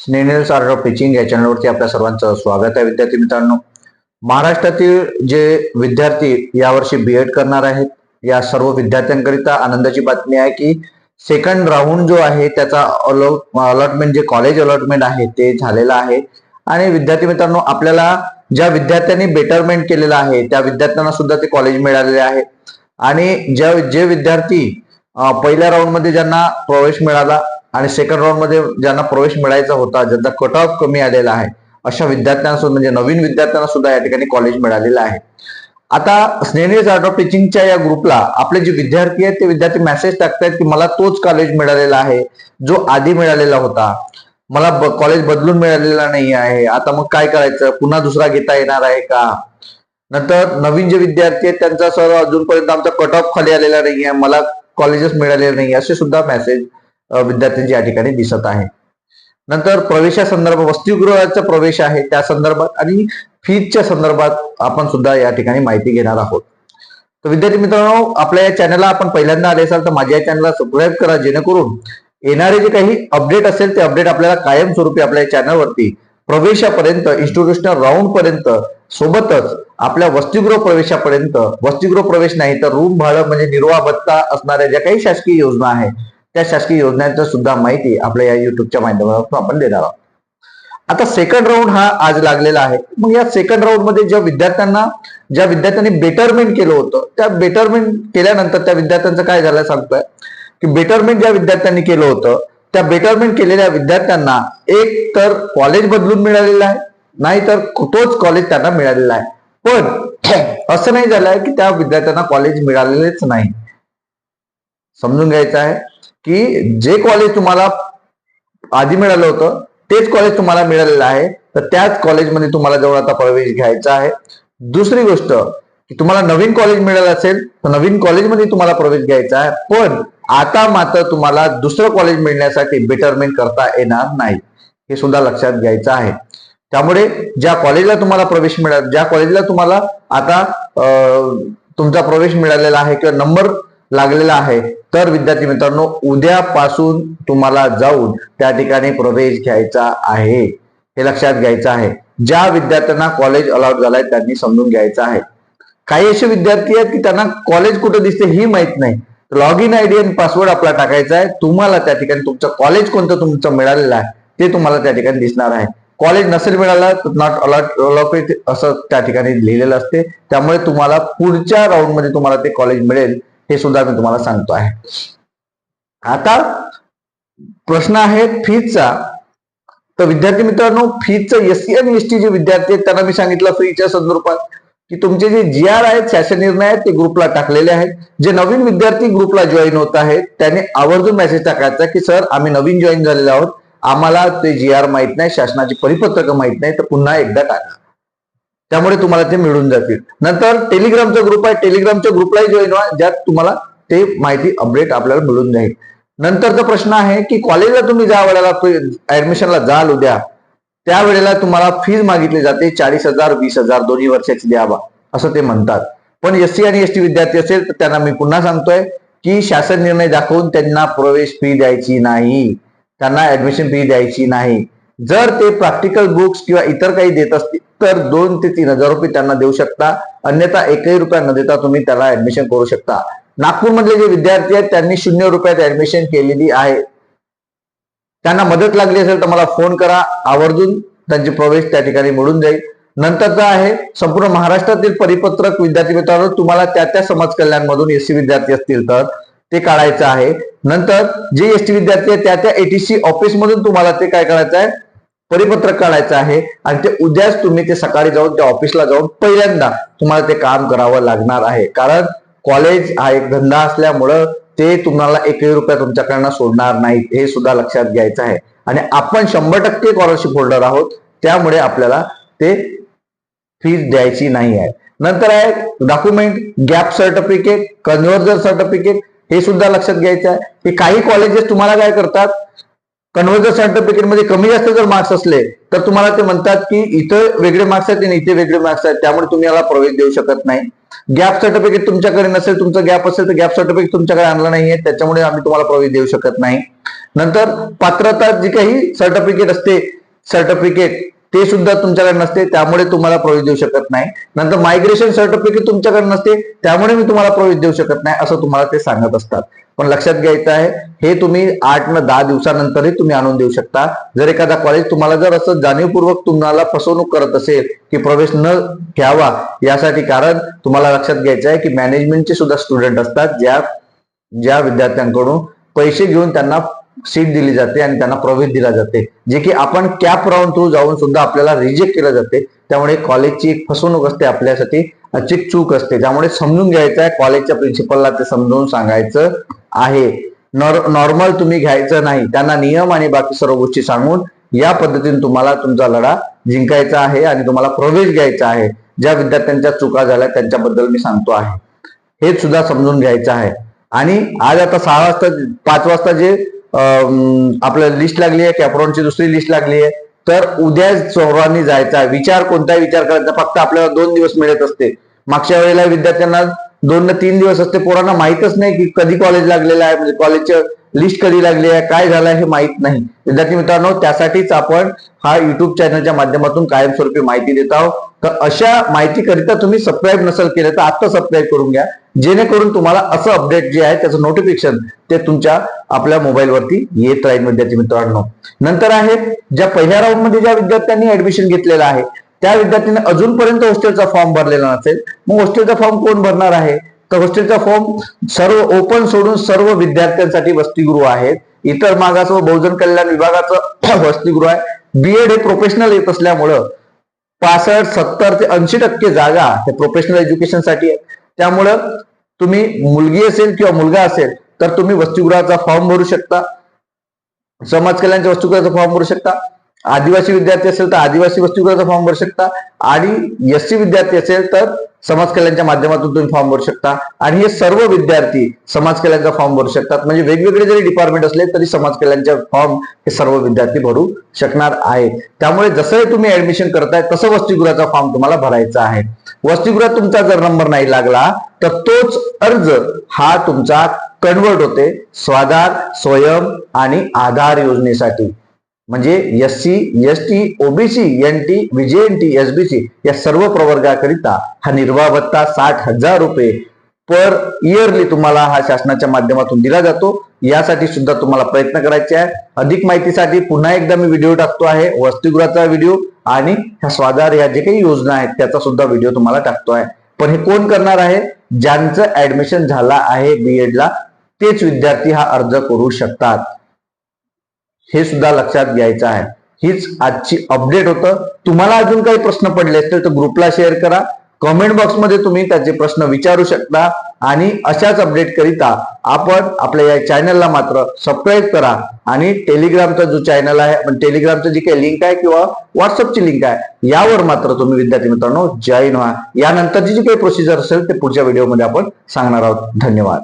Snehal art of teaching या चॅनलवरती आपल्या सर्वांचं स्वागत आहे. विद्यार्थी मित्रांनो महाराष्ट्रातील जे विद्यार्थी यावर्षी बी एड करणार आहेत या सर्व विद्यार्थ्यांकरिता आनंदाची बातमी आहे की सेकंड राऊंड जो आहे त्याचा अलॉटमेंट जे कॉलेज अलॉटमेंट आहे ते झालेलं आहे. आणि विद्यार्थी मित्रांनो आपल्याला ज्या विद्यार्थ्यांनी बेटरमेंट केलेलं आहे त्या विद्यार्थ्यांना सुद्धा ते कॉलेज मिळालेले आहे. आणि ज्या जे विद्यार्थी पहिल्या राऊंडमध्ये ज्यांना प्रवेश मिळाला आणि सेकंड राऊंडमध्ये ज्यांना प्रवेश मिळायचा होता ज्यांचा कट ऑफ कमी आलेला आहे अशा विद्यार्थ्यांना सुद्धा म्हणजे नवीन विद्यार्थ्यांना सुद्धा या ठिकाणी कॉलेज मिळालेलं आहे. आता स्नेहनीज आर्ट ऑफ टीचिंगच्या या ग्रुपला आपले जे विद्यार्थी आहेत ते विद्यार्थी मेसेज टाकतायत की मला तोच कॉलेज मिळालेला आहे जो आधी मिळालेला होता. मला कॉलेज बदलून मिळालेला नाही आहे. आता मग काय करायचं? पुन्हा दुसरा घेता येणार आहे का? नंतर नवीन जे विद्यार्थी आहेत त्यांचा सर अजूनपर्यंत आमचा कट ऑफ खाली आलेला नाही आहे मला कॉलेजेस मिळालेले नाही असे सुद्धा मेसेज विद्यार्थ्यांची या ठिकाणी दिसत आहे. नंतर प्रवेशासंदर्भ वसतिगृहाचा प्रवेश आहे त्या संदर्भात आणि फीजच्या संदर्भात आपण सुद्धा या ठिकाणी माहिती घेणार आहोत. तर विद्यार्थी मित्रांनो आपल्या या चॅनलला आपण पहिल्यांदा आले असाल तर माझ्या या चॅनलला सबस्क्राईब करा जेणेकरून येणारे जे काही अपडेट असेल ते अपडेट आपल्याला कायमस्वरूपी आपल्या चॅनलवरती प्रवेशापर्यंत इन्स्टिट्यूशनल राऊंड पर्यंत सोबतच आपल्या वसतिगृह प्रवेशापर्यंत वसतिगृह प्रवेश नाही तर रूम भाडं म्हणजे निर्वाह भत्ता असणाऱ्या ज्या काही शासकीय योजना आहेत त्या शासकीय योजनांचा सुद्धा माहिती आपल्या या युट्यूबच्या माध्यमातून आपण देणार आहोत. आता सेकंड राऊंड हा आज लागलेला आहे. मग या सेकंड राऊंडमध्ये ज्या विद्यार्थ्यांना ज्या विद्यार्थ्यांनी बेटरमेंट केलं होतं त्या बेटरमेंट केल्यानंतर त्या विद्यार्थ्यांचं काय झालं सांगतोय? की बेटरमेंट ज्या विद्यार्थ्यांनी केलं होतं त्या बेटरमेंट केलेल्या विद्यार्थ्यांना एक तर कॉलेज बदलून मिळालेलं आहे नाही तर तोच कॉलेज त्यांना मिळालेला आहे. पण असं नाही झालंय की त्या विद्यार्थ्यांना कॉलेज मिळालेलेच नाही. समजून घ्यायचं आहे. की जे कॉलेज तुम्हाला आधी मिळालं होतं तेच कॉलेज तुम्हाला मिळालेलं आहे. तर त्याच कॉलेजमध्ये तुम्हाला जवळ आता प्रवेश घ्यायचा आहे. दुसरी गोष्ट की तुम्हाला नवीन कॉलेज मिळालं असेल तर नवीन कॉलेजमध्ये तुम्हाला प्रवेश घ्यायचा आहे. पण आता मात्र तुम्हाला दुसरं कॉलेज मिळण्यासाठी बेटरमेंट करता येणार नाही. हे सुद्धा लक्षात घ्यायचं आहे. त्यामुळे ज्या कॉलेजला तुम्हाला प्रवेश मिळाला ज्या कॉलेजला तुम्हाला आता तुमचा प्रवेश मिळालेला आहे किंवा नंबर लागलेला आहे. तर विद्यार्थी मित्रांनो उद्यापासून तुम्हाला जाऊन त्या ठिकाणी प्रवेश घ्यायचा आहे. हे लक्षात घ्यायचं आहे. ज्या विद्यार्थ्यांना कॉलेज अलाउड झालाय त्यांनी समजून घ्यायचं आहे. काही असे विद्यार्थी आहेत की त्यांना कॉलेज कुठं दिसते ही माहीत नाही. लॉग इन आयडी आणि पासवर्ड आपला टाकायचा आहे. तुम्हाला त्या ठिकाणी तुमचं कॉलेज कोणतं तुमचं मिळालेलं आहे ते तुम्हाला त्या ठिकाणी दिसणार आहे. कॉलेज नसेल मिळालं तर नॉट अलॉट अलॉटेड असं त्या ठिकाणी लिहिलेलं असते. त्यामुळे तुम्हाला पुढच्या राऊंडमध्ये तुम्हाला ते कॉलेज मिळेल. हे सुद्धा मी तुम्हाला सांगतो आहे. आता प्रश्न आहे फीजचा तर विद्यार्थी मित्रांनो फीजचं एस सी आणि एस टी जे विद्यार्थी आहेत त्यांना मी सांगितलं फीच्या संदर्भात की तुमचे जे जी आर आहेत शासन निर्णय आहेत ते ग्रुपला टाकलेले आहेत. जे नवीन विद्यार्थी ग्रुपला जॉईन होत आहेत त्यांनी आवर्जून मेसेज टाकायचा की सर आम्ही नवीन जॉईन झालेले आहोत. आम्हाला ते जी आर माहीत नाही शासनाची परिपत्रक माहीत नाही तर पुन्हा एकदा टाका. त्यामुळे तुम्हाला ते मिळून जातील. नंतर टेलिग्रामचा ग्रुप आहे. टेलिग्रामच्या ग्रुपलाही जॉईन व्हा. ज्यात तुम्हाला ते माहिती अपडेट आपल्याला मिळून जाईल. नंतरचा प्रश्न आहे की कॉलेजला तुम्ही ज्या वेळेला ऍडमिशनला जाल उद्या त्यावेळेला तुम्हाला फीज मागितली जाते. चाळीस हजार वीस हजार दोन्ही वर्षाची द्यावा. असं ते म्हणतात. पण एस सी आणि एस टी विद्यार्थी असेल तर त्यांना मी पुन्हा सांगतोय की शासन निर्णय दाखवून त्यांना प्रवेश फी द्यायची नाही. त्यांना ऍडमिशन फी द्यायची नाही. जर ते प्रॅक्टिकल बुक्स किंवा इतर काही देत असतील तर दोन ते तीन हजार रुपये त्यांना देऊ शकता. अन्यथा एकही रुपया न देता तुम्ही त्याला ऍडमिशन करू शकता. नागपूरमधले जे विद्यार्थी आहेत त्यांनी शून्य रुपयात ऍडमिशन केलेली आहे. त्यांना मदत लागली असेल तर मला फोन करा. आवर्जून त्यांचे प्रवेश त्या ठिकाणी मिळून जाईल. नंतरचा आहे संपूर्ण महाराष्ट्रातील परिपत्रक विद्यार्थी मित्रांनो तुम्हाला त्या त्या समाज कल्याणमधून एससी विद्यार्थी असतील तर ते काढायचं आहे. नंतर जे एसटी विद्यार्थी आहेत त्या त्या एटीसी ऑफिस मधून तुम्हाला ते काय करायचं आहे? परिपत्रक काढायचं आहे आणि ते उद्याच तुम्ही ते सकाळी जाऊन त्या ऑफिसला जाऊन पहिल्यांदा तुम्हाला ते काम करावं लागणार आहे. कारण कॉलेज हा एक धंदा असल्यामुळं ते तुम्हाला एकही रुपया तुमच्याकडनं सोडणार नाहीत हे सुद्धा लक्षात घ्यायचं आहे. आणि आपण शंभर टक्के स्कॉलरशिप होल्डर आहोत त्यामुळे आपल्याला ते फीज द्यायची नाही आहे. नंतर आहे document gap certificate conversion certificate हे सुद्धा लक्षात घ्यायचं आहे. की काही कॉलेजेस तुम्हाला काय करतात? कन्व्हर्जन सर्टिफिकेटमध्ये कमी जास्त जर मार्क्स असले तर तुम्हाला ते म्हणतात की इथं वेगळे मार्क्स आहेत आणि इथे वेगळे मार्क्स आहेत. त्यामुळे तुम्ही याला प्रवेश देऊ शकत नाही. गॅप सर्टिफिकेट तुमच्याकडे नसेल तुमचं गॅप असेल तर गॅप सर्टिफिकेट तुमच्याकडे आणलं नाहीये. त्याच्यामुळे आम्ही तुम्हाला प्रवेश देऊ शकत नाही. नंतर पात्रता जी काही सर्टिफिकेट असते सर्टिफिकेट ते सुद्धा तुमच्याकडे नसते त्यामुळे तुम्हाला प्रवेश देऊ शकत नाही. नंतर मायग्रेशन सर्टिफिकेट तुमच्याकडे नसते त्यामुळे मी तुम्हाला प्रवेश देऊ शकत नाही असं तुम्हाला ते सांगत असतात. पण लक्षात घ्यायचं आहे हे तुम्ही आठ न दहा दिवसानंतरही तुम्ही आणून देऊ शकता. जर एखादा कॉलेज तुम्हाला जर असं जाणीवपूर्वक तुम्हाला फसवणूक करत असेल की प्रवेश न घ्यावा यासाठी कारण तुम्हाला लक्षात घ्यायचं आहे की मॅनेजमेंटचे सुद्धा स्टुडंट असतात ज्या ज्या विद्यार्थ्यांकडून पैसे घेऊन त्यांना सीट दिली जाते आणि त्यांना प्रवेश दिला जाते. जे की आपण कॅप राऊंड थ्रू जाऊन सुद्धा आपल्याला रिजेक्ट केलं जाते. त्यामुळे कॉलेजची एक फसवणूक असते आपल्यासाठी अचूक चूक असते. त्यामुळे समजून घ्यायचं आहे कॉलेजच्या प्रिन्सिपलला ते समजून सांगायचं आहे. नॉर्मल तुम्ही घ्यायचं नाही. त्यांना नियम आणि बाकी सर्व गोष्टी सांगून या पद्धतीने तुम्हाला तुमचा लढा जिंकायचा आहे आणि तुम्हाला प्रवेश घ्यायचा आहे. ज्या विद्यार्थ्यांच्या चुका झाल्या त्यांच्याबद्दल मी सांगतो आहे. हे सुद्धा समजून घ्यायचं आहे. आणि आज आता सहा वाजता पाच वाजता जे आपल्याला लिस्ट लागली आहे कॅप्रॉनची दुसरी लिस्ट लागली आहे. तर उद्या चौरांनी जायचा. विचार कोणताही विचार करायचा. फक्त आपल्याला दोन दिवस मिळत असते. मागच्या वेळेला विद्यार्थ्यांना दोन ना तीन दिवस असते. पोरांना माहीतच नाही की कधी कॉलेज लागलेलं आहे म्हणजे कॉलेजचं लिस्ट कधी लागली आहे काय झालं हे माहीत नाही. विद्यार्थी मित्रांनो त्यासाठीच आपण हा युट्यूब चॅनलच्या माध्यमातून कायमस्वरूपी माहिती देत आहोत. तर अशा माहितीकरिता तुम्ही सबस्क्राईब नसेल केलं तर आत्ता सबस्क्राईब करून घ्या. जेणेकरून तुम्हाला असं अपडेट जे आहे त्याचं नोटिफिकेशन ते तुमच्या आपल्या मोबाईलवरती येत राहील विद्यार्थी मित्रांनो. नंतर आहे ज्या पहिल्या राऊंडमध्ये ज्या विद्यार्थ्यांनी ऍडमिशन घेतलेलं आहे त्या विद्यार्थ्यांनी अजूनपर्यंत हॉस्टेलचा फॉर्म भरलेला नसेल. मग हॉस्टेलचा फॉर्म कोण भरणार आहे? तर हॉस्टेलचा फॉर्म सर्व ओपन सोडून सर्व विद्यार्थ्यांसाठी वसतिगृह आहेत. इतर मागास व बहुजन कल्याण विभागाचं वसतिगृह आहे. बीएड हे प्रोफेशनल येत असल्यामुळं पासष्ट सत्तर ते ऐंशी टक्के जागा हे प्रोफेशनल एज्युकेशनसाठी आहे त्यामुळं तुम्ही मुलगी असेल किंवा मुलगा असेल तर तुम्ही वसतिगृहाचा फॉर्म भरू शकता. समाज कल्याणच्या वसतिगृहाचा फॉर्म भरू शकता. आदिवासी विद्यार्थी असेल तर आदिवासी वसतिगृहाचा फॉर्म भरू शकता. आणि एस सी विद्यार्थी असेल तर समाज कल्याणच्या माध्यमातून तुम्ही फॉर्म भरू शकता. आणि हे सर्व विद्यार्थी समाज कल्याणचा फॉर्म भरू शकतात. म्हणजे वेगवेगळे जरी डिपार्टमेंट असले तरी समाज कल्याणच्या फॉर्म हे सर्व विद्यार्थी भरू शकणार आहे त्यामुळे जसं तुम्ही ऍडमिशन करताय तसं वसतिगृहाचा फॉर्म तुम्हाला भरायचा आहे. वसतिगृहात तुमचा जर नंबर नाही लागला तर तोच अर्ज हा तुमचा कन्वर्ट होते. स्वाधार स्वयं आणि आधार योजनेसाठी. म्हणजे S C S T OBC N T N T S B C या सर्व प्रवर्गाकरिता हा निर्वाह भत्ता साठ हजार रुपये पर इयरली तुम्हाला हा शासनाच्या माध्यमातून दिला जातो. यासाठी सुद्धा तुम्हाला प्रयत्न करायचे आहे. अधिक माहितीसाठी पुन्हा एकदा मी व्हिडिओ टाकतो आहे. वसतिगृहाचा व्हिडिओ आणि ह्या स्वाधार या जे काही योजना आहेत त्याचा सुद्धा व्हिडिओ तुम्हाला टाकतो आहे. पण हे कोण करणार आहे? ज्यांचं ऍडमिशन झाला आहे बीएड ला तेच विद्यार्थी हा अर्ज करू शकतात. हे सुद्धा लक्षात घ्यायचं आहे. हीच आजची अपडेट होतं. तुम्हाला अजून काही प्रश्न पडले असतील तर ग्रुपला शेअर करा. कमेंट बॉक्समध्ये तुम्ही त्याचे प्रश्न विचारू शकता आणि अशाच अपडेट करिता आपण आपल्या या चॅनलला मात्र सबस्क्राईब करा आणि टेलिग्रामचा जो चॅनल आहे आपण टेलिग्रामचं जी काही लिंक आहे किंवा व्हॉट्सअपची लिंक आहे यावर मात्र तुम्ही विद्यार्थी मित्रांनो जॉईन व्हा. यानंतरची जी काही प्रोसिजर असेल ते पुढच्या व्हिडिओमध्ये आपण सांगणार आहोत. धन्यवाद.